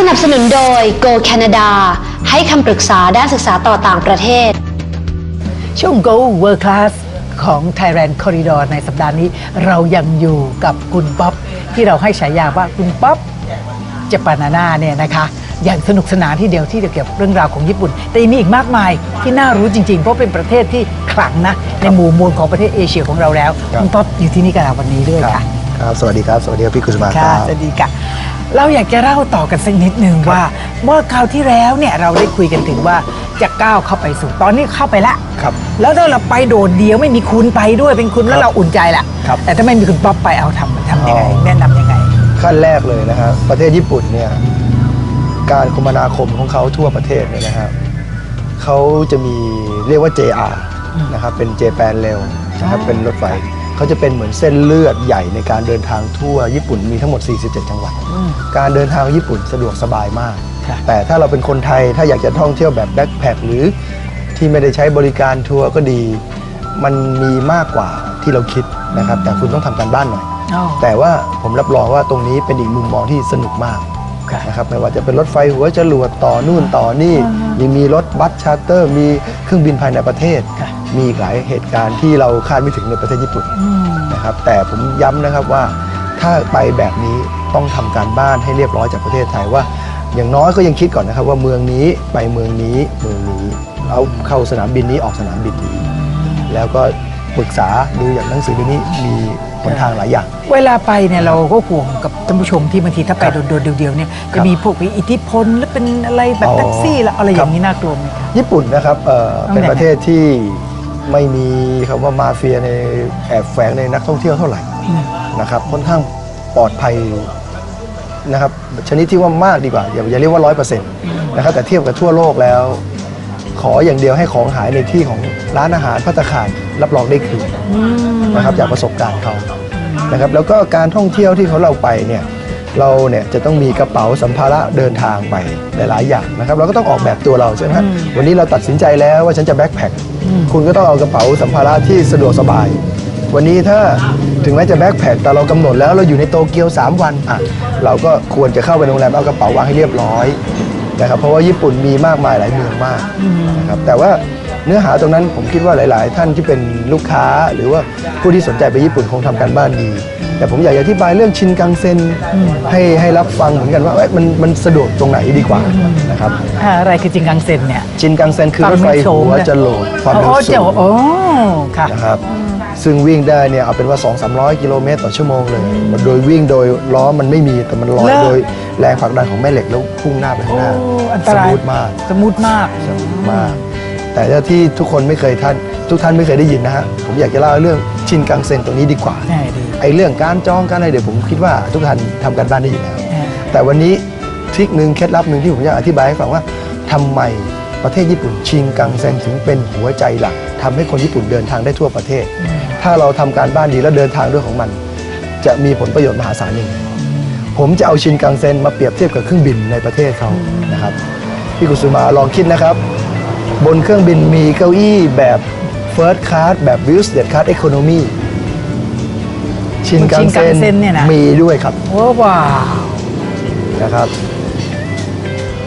สนับสนุนโดย Go Canada ให้คำปรึกษาด้านศึกษาต่อต่างประเทศ ช่วง Go World Class ของ Thailand Corridor ในสัปดาห์นี้เรายังอยู่กับคุณป๊อปที่เราให้ฉายาว่าคุณป๊อปเจปานาน่าเนี่ยนะคะ อย่างสนุกสนานที่เดียวที่เกี่ยวกับเรื่องราวของญี่ปุ่น แต่ยังมีอีกมากมายที่น่ารู้จริง ๆ เพราะเป็นประเทศที่ขลังนะ ในหมู่มวลของประเทศเอเชียของเราแล้ว ครับ คุณป๊อปอยู่ที่นี่กับเราวันนี้ด้วยครับค่ะ ครับ สวัสดีครับ สวัสดีครับพี่กุสมาคค่ะรับ สวัสดีค่ะ เราอยากจะเล่าต่อกันสักนิดนึงว่า เมื่อคราวที่แล้วเนี่ยเราได้คุยกันถึงว่าจะก้าวเข้าไปสู่ตอนนี้เข้าไปละครับ แล้วถ้าเราไปโดดเดียวไม่มีคุณไปด้วยเป็นคุณแล้วเราอุ่นใจละครับแต่ถ้าไม่มีคุณป๊อปไปเอาทำทำยังไงอ๋อ แนะนำยังไง ขั้นแรกเลยนะครับประเทศญี่ปุ่นเนี่ยการคมนาคมของเขาทั่วประเทศเนี่ยนะครับเขาจะมีเรียกว่า JR นะครับเป็น Japan Rail นะครับอ๋อเป็นรถไฟ เขาจะเป็นเหมือนเส้นเลือดใหญ่ในการเดินทางทั่วญี่ปุ่นมีทั้งหมด 47 จังหวัดอืมการเดินทางญี่ปุ่นสะดวกสบายมากค่ะแต่ถ้าเราเป็นคนไทยถ้าอยากจะท่องเที่ยวแบบแบ็คแพคหรือที่ไม่ได้ใช้บริการทัวร์ก็ดี มันมีมากกว่าที่เราคิดนะครับ แต่คุณต้องทำการบ้านหน่อยอ๋อแต่ว่าผมรับรองว่าตรงนี้เป็นอีกมุมมองที่สนุกมากค่ะนะครับไม่ว่าจะเป็นรถไฟหัวจรวดต่อนู่นต่อนี่ ยังมีรถบัสชาร์เตอร์ มีเครื่องบินภายในประเทศค่ะมีอีกหลายเหตุการณ์ที่เราคาดไม่ถึงในประเทศญี่ปุ่นอืมนะครับแต่ผมย้ำนะครับว่าถ้าไปแบบนี้ต้องทำการบ้านให้เรียบร้อยจากประเทศไทยว่า อย่างน้อยก็ยังคิดก่อนนะครับว่าเมืองนี้ไปเมืองนี้เมืองนี้เอาเข้าสนามบินนี้ออกสนามบินนี้ แล้วก็ปรึกษาดูอย่างหนังสือเดี๋ยวนี้มี หนทางหลายอย่าง เวลาไปเนี่ยเราก็ห่วงกับท่านผู้ชมที่บางทีถ้าไปโดดๆเดียวๆเนี่ยครัจะบมีพวกอิทธิพลหรือเป็นอะไรแบบอ๋อแท็กซี่ละอะไรอครัย่าบงนี้น่ากลัวไหมคะญี่ปุ่นนะครับเอ่อต้องเป็นไหนประเทศที่ไม่มีคำว่ามาเฟียในแอบแฝงในนักท่องเที่ยวเท่าไหร่อืมนะครับค่อนข้างปลอดภัยนะครับชนิดที่ว่ามากดีกว่าอย่าอย่าเรียกว่าร้อยเปอร์เซ็นต์นะครับแต่เทียบกับทั่วโลกแล้ว ขออย่างเดียวให้ของหายในที่ของร้านอาหารพัตตาคารรับรองได้คืนนะครับจากประสบการณ์เขานะครับแล้วก็การท่องเที่ยวที่เขาเราไปเนี่ยเราเนี่ยจะต้องมีกระเป๋าสัมภาระเดินทางไปหลายๆอย่างนะครับเราก็ต้องออกแบบตัวเราใช่ไหมฮะวันนี้เราตัดสินใจแล้วว่าฉันจะแบ็คแพคคุณก็ต้องเอากระเป๋าสัมภาระที่สะดวกสบาย วันนี้ถ้าถึงแม้จะแบ็คแพคแต่เรากำหนดแล้วเราอยู่ในโตเกียว 3 วันอะเราก็ควรจะเข้าไปโรงแรมเอากระเป๋าวางให้เรียบร้อย นะครับเพราะว่าญี่ปุ่นมีมากมายหลายเมืองมากนะครับแต่ว่าเนื้อหาตรงนั้นผมคิดว่าหลาย ๆ ท่านที่เป็นลูกค้าหรือว่าผู้ที่สนใจไปญี่ปุ่นคงทำการบ้านดี แต่ผมอยากจะอธิบายเรื่องชินกังเซ็นให้ให้รับฟังเหมือนกันว่าเอ้ยมันมันสะดวกตรงไหนดีกว่านะครับอ่าอะไรคือจิงกังเซ็นเนี่ยชินกังเซ็นคือรถไฟหัวจรวดความเร็วโอ้สูเจ้างโอ้ค่ะนะครับ ซึ่งวิ่งได้เนี่ยเอาเป็นว่า 2 3 0 0 กิโลเมตรต่อชั่วโมงเลย โดยวิ่งโดยล้อมันไม่มีแต่มันลอยแล้วโดยแรงผลักดันของแม่เหล็กแล้วพุ่งหน้าไปข้างหน้าโอ้อันตสรายมูทมากสมูทมากสมูทมาก แต่ถ้าที่ทุกคนไม่เคยท่านทุกท่านไม่เคยได้ยินนะฮะผมอยากจะเล่าเรื่องชินกังเซ็นตรงนี้ดีกว่า ใช่ดี ไอ้เรื่องการจองการอะไรเดี๋ยวผมคิดว่าทุกท่านทำการบ้านได้อยู่แล้วอ่าแต่วันนี้ทริคหนึ่งเคล็ดลับหนึ่งที่ผมอยากอธิบายให้ฟังว่าทำไมประเทศญี่ปุ่นชิงกังเซ็นถึงเป็นหัวใจหลัก ทำให้คนญี่ปุ่นเดินทางได้ทั่วประเทศ ถ้าเราทำการบ้านดีแล้วเดินทางด้วยของมัน จะมีผลประโยชน์มหาศาลหนึ่งผมจะเอาชินกังเซ็นมาเปรียบเทียบกับเครื่องบินในประเทศเขานะครับพี่กุสุมาลองคิดนะครับ บนเครื่องบินมีเก้าอี้แบบ First Class แบบ Business Class Economy ชินกังเซ็น Shinkansen เนี่ยนะมีด้วยครับโอ้ว้าวนะครับ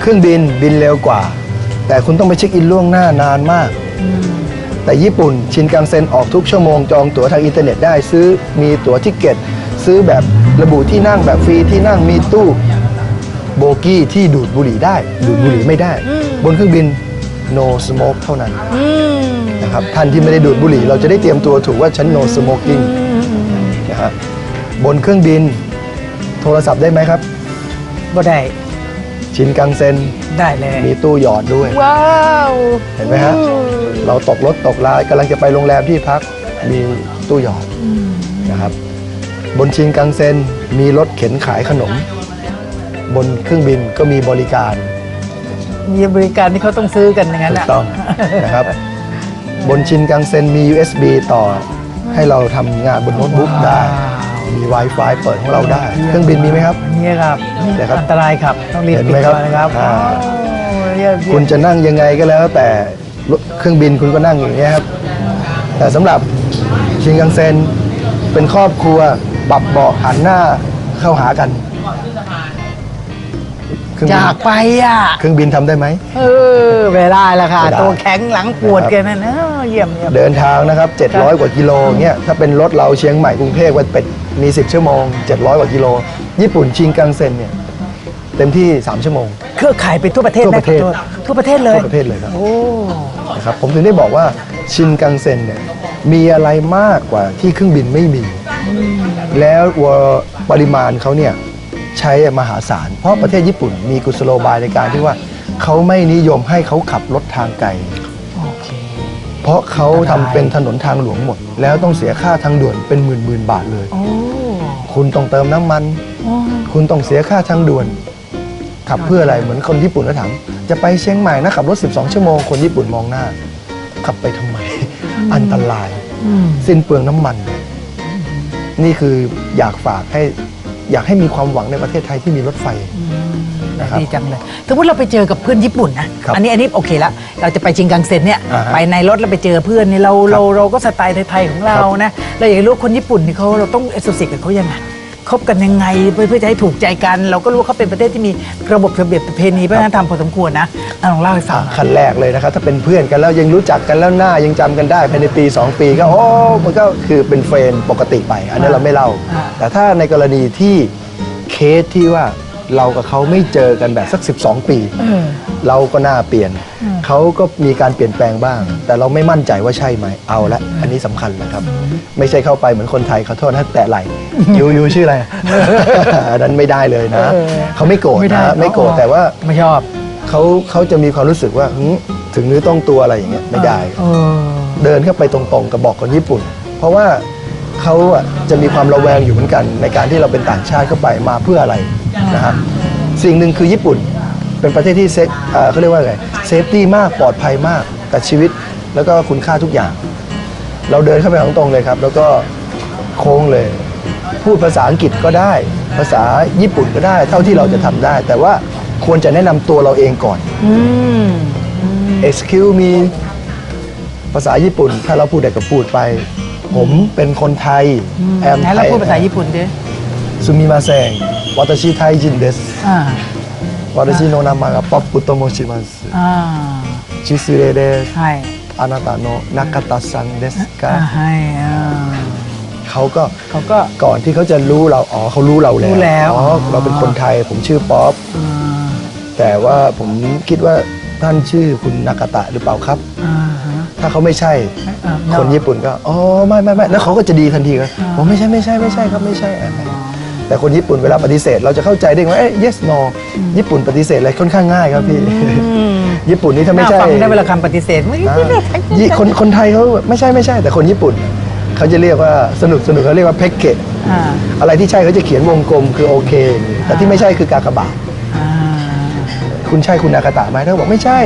เครื่องบินบินเร็วกว่า แต่คุณต้องไปเช็คอินล่วงหน้านานมาก แต่ญี่ปุ่นชินกังเซ็นออกทุกชั่วโมงจองตั๋วทางอินเทอร์เน็ตได้ซื้อมีตั๋วทิเก็ตซื้อแบบระบุที่นั่งแบบฟรีที่นั่งมีตู้โบกี้ที่ดูดบุหรี่ได้ ดูดบุหรี่ไม่ได้ บนเครื่องบิน no smoke เท่านั้นนะครับท่านที่ไม่ได้ดูดบุหรี่ เราจะได้เตรียมตัวถูกว่าฉัน no smoking นะครับบนเครื่องบินโทรศัพท์ได้ไหมครับบ่ได้ ชินกังเซ็นได้เลยมีตู้หยอดด้วย ว้าวเห็นไหมฮะ เราตกรถตกลายกำลังจะไปโรงแรมที่พักมีตู้หยอดนะครับ บนชินกังเซ็นมีรถเข็นขายขนม บนเครื่องบินก็มีบริการ มีบริการที่เขาต้องซื้อกันอย่างนั้นถูอะกต้องนะครับ บนชินกังเซ็นมี USB ต่อ ให้เราทำงานบนโน้ตบุ๊กได้ มี Wi-Fi เปิดของเราได้ เครื่องบินมีไหมครับ นี่ครับเดี๋ยวครับอันตรายครับต้องรีบเห็นปิดไหมครับก่อนนะครับอ่า โอ้เยี่ยมเยี่ยม คุณจะนั่งยังไงก็แล้ว แต่รถเครื่องบินคุณก็นั่งอย่างนี้ยครับ แต่สำหรับชินกังเซ็นเป็นครอบครัวปรับเบาะหันหน้าเข้าหากัน เครื่องอบินยากไปอะ เครื่องบินทำได้ไหม เออไม่ได้ละค่ะ ไม่ได้ ตัวแข็งหลังปวดนะครับกันนั่นเออเยี่ยมเยี่ยม เดินทางนะครับ 700 กว่ากิโลเงี้ยถ้าเป็นรถเราเชียงใหม่กรุงเทพวันเป็ดมี 10 ชั่วโมง 700 กว่ากิโล ญี่ปุ่นชิงกังเซ็นเนี่ยเต็มที่ 3 ชั่วโมง เครือข่ายไปทั่วประเทศทั่วไหมประเทศทั่วประเทศเลย ทั่วประเทศเลยครับโอ้ นะครับผมถึงได้บอกว่าชินกังเซ็นเนี่ยมีอะไรมากกว่าที่เครื่องบินไม่มี แล้ววัวปริมาณเขาเนี่ย ใช้มหาศาล เพราะประเทศญี่ปุ่นมีกุศโลบายในการที่ว่าเขาไม่นิยมให้เขาขับรถทางไกลโอเคเพราะเขาทำเป็นถนนทางหลวงหมด แล้วต้องเสียค่าทางด่วนเป็นหมื่นหมื่นๆบาทเลย โอ้คุณต้องเติมน้ำมัน โอ้คุณต้องเสียค่าทางด่วน ขับเพื่ออะไรเหมือนคนญี่ปุ่นก็ถามจะไปเชียงใหม่นะขับรถ 12 ชั่วโมงคนญี่ปุ่นมองหน้า ขับไปทำไม อันตราย อืม สิ้นเปลืองน้ำมัน นี่คืออยากฝากให้ อยากให้มีความหวังในประเทศไทยที่มีรถไฟ นะครับ ดีจังเลยสมมติเราไปเจอกับเพื่อนญี่ปุ่นนะ ครับอันนี้อันนี้โอเคละ เราจะไปจิงกังเซ็นเนี่ยอ่าฮะไปในรถแล้วไปเจอเพื่อนเนี่ยเราเราเราก็สไตล์ไทยๆของเราครับนะ เราอยากรู้คนญี่ปุ่นนี่เขาเราต้องเอสโซเซกับเขายังไง คบกันยังไงเพื่อเพื่อจะให้ถูกใจกัน เราก็รู้ว่าเขาเป็นประเทศที่มีระบบระเบียบประเพณีวัฒนธรรมพอสมควรนะอะลองเล่าให้ฟังอะหน่อยขั้นแรกเลยนะครับถ้าเป็นเพื่อนกันแล้วยังรู้จักกันแล้วหน้ายังจำกันได้ภายในปี 2 ปีก็โอ้มันก็คือเป็นเฟรนด์ปกติไป อันนี้นเราไม่เล่า อ่า แต่ถ้าในกรณีที่เคสที่ว่า เรากับเขาไม่เจอกันแบบสัก 12 ปีเออเราก็น่าเปลี่ยน เขาก็มีการเปลี่ยนแปลงบ้าง แต่เราไม่มั่นใจว่าใช่ไหมเอาละอันนี้สำคัญนะครับ ไม่ใช่เข้าไปเหมือนคนไทยขอโทษนะแตะไหลยูยูชื่ออะไรอันนั้นไม่ได้เลยนะเออเขาไม่โกรธไม่ได้นะไม่โกรธอ๋อแต่ว่าไม่ชอบเขาเขาจะมีความรู้สึกว่าหึถึงเนื้อต้องตัวอะไรอย่างเงี้ยไม่ได้เออเดินเข้าไปตรงๆกับบอกคนญี่ปุ่น เพราะว่าเขาอะจะมีความระแวงอยู่เหมือนกัน ในการที่เราเป็นต่างชาติเข้าไปมาเพื่ออะไร นะครับสิ่งหนึ่งคือญี่ปุ่นเป็นประเทศที่เซฟเอ่อเขาเรียกว่าไงเซฟตี้มากปลอดภัยมากกับชีวิตแล้วก็คุณค่าทุกอย่าง เราเดินเข้าไปตรงๆเลยครับ แล้วก็โค้งเลย พูดภาษาอังกฤษก็ได้ ภาษาญี่ปุ่นก็ได้ เท่าที่เราจะทำได้ แต่ว่าควรจะแนะนำตัวเราเองก่อนอืม excuse me ภาษาญี่ปุ่น ถ้าเราพูดได้ก็พูดไป ผมเป็นคนไทยแอมไหนไทเรายพูดภาษาญี่ปุ่นดิ ซูมิมาเซงวัตชิไทยจินเดสอ่าวัตชิโนนามะกะป๊อปปุโตโมชิมัสอ่าชิสุเรเดสใช่อานาตาโนะนากาตาซังเดสกะอ่าให้อ่าเขาก็เขาก็ ก่อนที่เขาจะรู้เราอ๋อเขารู้เราแล้วรู้แล้วอ๋อเราเป็นคนไทยผมชื่อป๊อปอ่าแต่ว่าผมคิดว่าท่านชื่อคุณนากาตะหรือเปล่าครับ อ่าฮะถ้าเขาไม่ใช่ อ่า คนญี่ปุ่นก็ อ๋อ ไม่ไม่ไม่แล้วเขาก็จะดีทันทีครับผมไม่ใช่ไม่ใช่ไม่ใช่ครับไม่ใช่อะ แต่คนญี่ปุ่นเวลาปฏิเสธ เราจะเข้าใจได้ว่าเอ๊ะ yes no ญี่ปุ่นปฏิเสธอะไรค่อนข้างง่ายครับพี่ ญี่ปุ่นนี่ถ้าไม่ใช่น่ฟังได้เวลาคำปฏิเสธไม่อ่าไม่ได้ยี่คนคนไทยเขาไม่ใช่ไม่ใช่ แต่คนญี่ปุ่น เขาจะเรียกว่าสนุกสนุกเขาเรียกว่าแพ็กเกจอ่า อะไรที่ใช่เขาจะเขียนวงกลมคือโอเคแต่ที่ไม่ใช่คือกากบาทอ่าคุณใช่คุณอากาตะไหมถ้าบอกไม่ใช่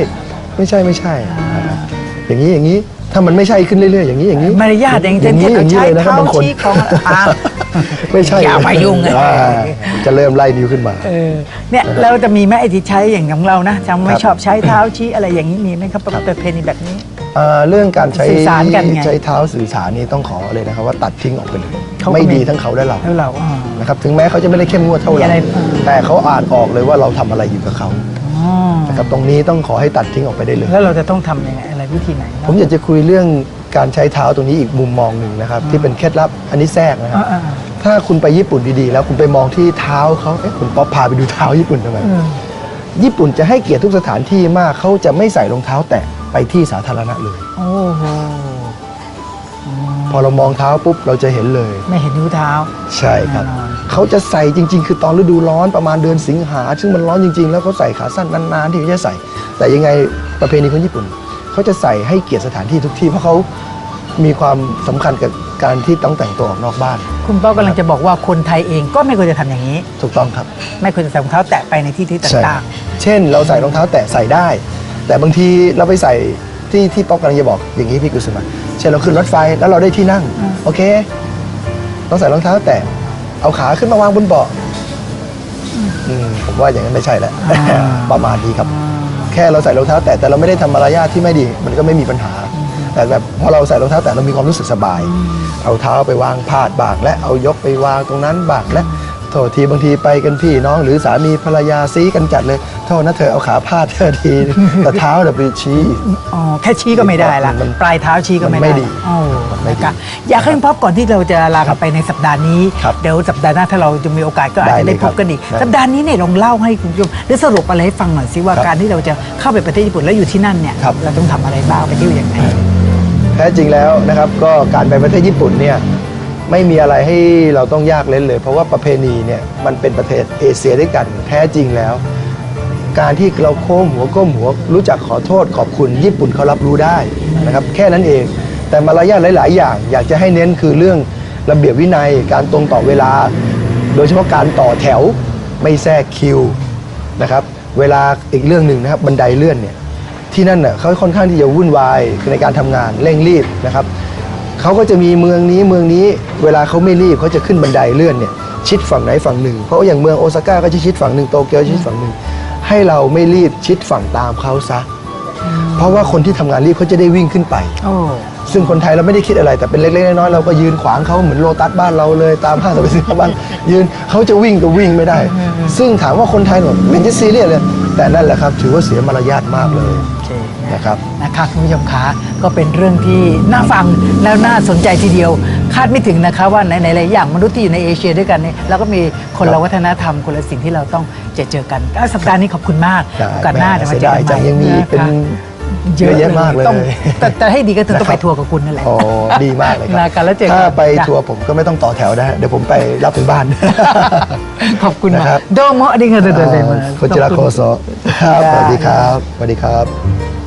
ไม่ใช่ไม่ใช่นะครับอย่างนี้อย่างนี้ถ้ามันไม่ใช่ขึ้นเรื่อยๆอย่างนี้อย่างนี้มารยาทอย่างอย่างนี้เช่นอย่างนี้ใช้เลยนะครับเท้าบางคนชี้ของอ่า ไม่ใช่อย่ามายุ่งไงอ่าจะเริ่มไล่นิ้วขึ้นมา เออเนี่ยเราจะมีไหมไอ้ที่ใช้อย่างของเรานะจำไม่ครับ ชอบใช้เท้าชี้อะไรอย่างนี้มีไหมครับประเพณีแบบนี้ อ่าเรื่องการใช้สื่อสารกันไงใช้เท้าสื่อสารนี่ต้องขอเลยนะครับ ว่าตัดทิ้งออกไปเลย เขาก็ไม่ ไม่ดีทั้งเขาและเราแล้วเราอ่านะครับถึงแม้เขาจะไม่ได้เข้มงวดเท่ามีเราอะไรอ่าแต่เขาอ่านออกเลยว่าเราทำอะไรอยู่กับเขาอ๋อนะครับตรงนี้ต้องขอให้ตัดทิ้งออกไปได้เลย แล้วเราจะต้องทำยังไงอะไรวิธีไหนผมอยากจะคุยเรื่อง การใช้เท้าตรงนี้อีกมุมมองหนึ่งนะครับ ที่เป็นเคล็ดลับอันนี้แทรกนะครับอ่าอ่า ถ้าคุณไปญี่ปุ่นดีๆ แล้วคุณไปมองที่เท้าเขาเอ๊ะคุณป๊อปพาไปดูเท้าญี่ปุ่นทำไมเออญี่ปุ่นจะให้เกียรติทุกสถานที่มากเขาจะไม่ใส่รองเท้าแตะไปที่สาธารณะเลย โอ้โหพอเรามองเท้าปุ๊บเราจะเห็นเลย ไม่เห็นนิ้วเท้า ใช่ครับ แน่นอน เขาจะใส่จริง ๆ คือตอนฤดูร้อนประมาณเดือนสิงหา ซึ่งมันร้อนจริง ๆ แล้วเขาใส่ขาสั้นนานๆที่เขาจะใส่ แต่ยังไงประเพณีคนญี่ปุ่น เขาจะใส่ให้เกียรติสถานที่ทุกที่ เพราะเขามีความสำคัญกับการที่ต้องแต่งตัวออกนอกบ้าน คุณป้ากำลังจะบอกว่าคนไทยเองก็ไม่ควรจะทำอย่างนี้ ถูกต้องครับ ไม่ควรจะใส่รองเท้าแตะไปในที่ที่ใช่ต่างเช่นเราใส่รองเท้าแตะใส่ได้ แต่บางทีเราไปใส่ที่ที่ป๊อกกำลังจะบอกอย่างนี้พี่กุศลเช่นเราขึ้นรถไฟแล้วเราได้ที่นั่ง โอเคเราใส่รองเท้าแตะเอาขาขึ้นมาวางบนเบาะอืมผมว่าอย่างนั้นไม่ใช่แล้ว ประมาณนี้ครับ แค่เราใส่รองเท้าแตะแต่เราไม่ได้ทำมารยาทที่ไม่ดี มันก็ไม่มีปัญหา แต่แบบพอเราใส่รองเท้าแตะเรามีความรู้สึกสบาย เอาเท้าไปวางพาดบากและเอายกไปวางตรงนั้นบากและ โทษทีบางทีไปกันพี่น้องหรือสามีภรรยาซีกันจัดเลยโทษนะเธอเอาขาพาดเธอที แต่เท้าแบบไปชี้ อ๋อแค่ชี้ก็ไม่ได้ละมันปลายเท้าชี้ก็ไม่มันไม่ได้ดีโอ้มันไม่ดีนะคะอยากให้คุณป๊อปก่อนที่เราจะลากันไปในสัปดาห์นี้ ครับเดี๋ยวสัปดาห์หน้าถ้าเราจะมีโอกาสก็อาจได้จะเลยได้พบกันอีก ครับสัปดาห์นี้เนี่ยลองเล่าให้คุณผู้ชมได้สรุปอะไรให้ฟังหน่อยสิว่าครับการที่เราจะเข้าไปประเทศญี่ปุ่นแล้วอยู่ที่นั่นเนี่ยครับ เราต้องทำอะไรบ้างไปเที่ยวอย่างไรแท้จริงแล้วนะครับก็การไปประเทศญี่ปุ่นเนี่ย ไม่มีอะไรให้เราต้องยากเล่นเลย เพราะว่าประเพณีเนี่ยมันเป็นประเทศเอเชียด้วยกันแท้จริงแล้ว การที่เราโค้งหัวก้มหัวรู้จักขอโทษขอบคุณญี่ปุ่นเขารับรู้ได้นะครับแค่นั้นเอง แต่มารยาทหลาย ๆ อย่าง อยากจะให้เน้นคือเรื่องระเบียบวินัยการตรงต่อเวลา โดยเฉพาะการต่อแถวไม่แทรกคิวนะครับเวลาอีกเรื่องหนึ่งนะครับบันไดเลื่อนเนี่ยที่นั่นน่ะเขาค่อนข้างที่จะวุ่นวายในการทำงานเร่งรีบนะครับ เขาก็จะมีเมืองนี้เมืองนี้เวลาเขาไม่รีบเขาจะขึ้นบันไดเลื่อนเนี่ยชิดฝั่งไหนฝั่งหนึ่ง เพราะอย่างเมืองโอซาก้าก็จะชิดฝั่งหนึ่งโตเกียวชิดฝั่งหนึ่งให้เราไม่รีบชิดฝั่งตามเขาซะ เพราะว่าคนที่ทำงานรีบเขาจะได้วิ่งขึ้นไปโอ้ซึ่งคนไทยเราไม่ได้คิดอะไรแต่เป็นเล็กๆน้อยๆเราก็ยืนขวางเขาเหมือนโลตัสบ้านเราเลยตามห้างสรรพสินค้าบ้านยืนเขาจะวิ่งก็วิ่งไม่ได้ ซึ่งถามว่าคนไทยแบบไม่จะซีเรียสเลยแต่นั่นแหละครับ ถือว่าเสียมารยาทมากเลย โอเคนะครับ นะคะคุณผู้ชมคะก็เป็นเรื่องที่น่าฟังแล้วน่าสนใจทีเดียว คาดไม่ถึงนะคะว่าในในหลายอย่างมนุษย์ที่อยู่ในเอเชียด้วยกันเนี่ยเราก็มีคนละวัฒนธรรมคนละสิ่งที่เราต้องเจอเจอกันก็สัปดาห์นี้ขอบคุณมากได้โอกาสหน้าแหม่จะมาเจอกันเสียดายจังยังมีะคะ เยอะแยะมากเลยแต่ให้ดีก็ต้องไปทัวร์กับคุณนั่นแหละ อ๋อ ดีมากเลยครับถ้าไปทัวร์ผมก็ไม่ต้องต่อแถวได้ เดี๋ยวผมไปรับถึงบ้าน ขอบคุณมากโดโมอดิเงินเดือนเดือนมาこคらこそ。สวัสดีครับ สวัสดีครับ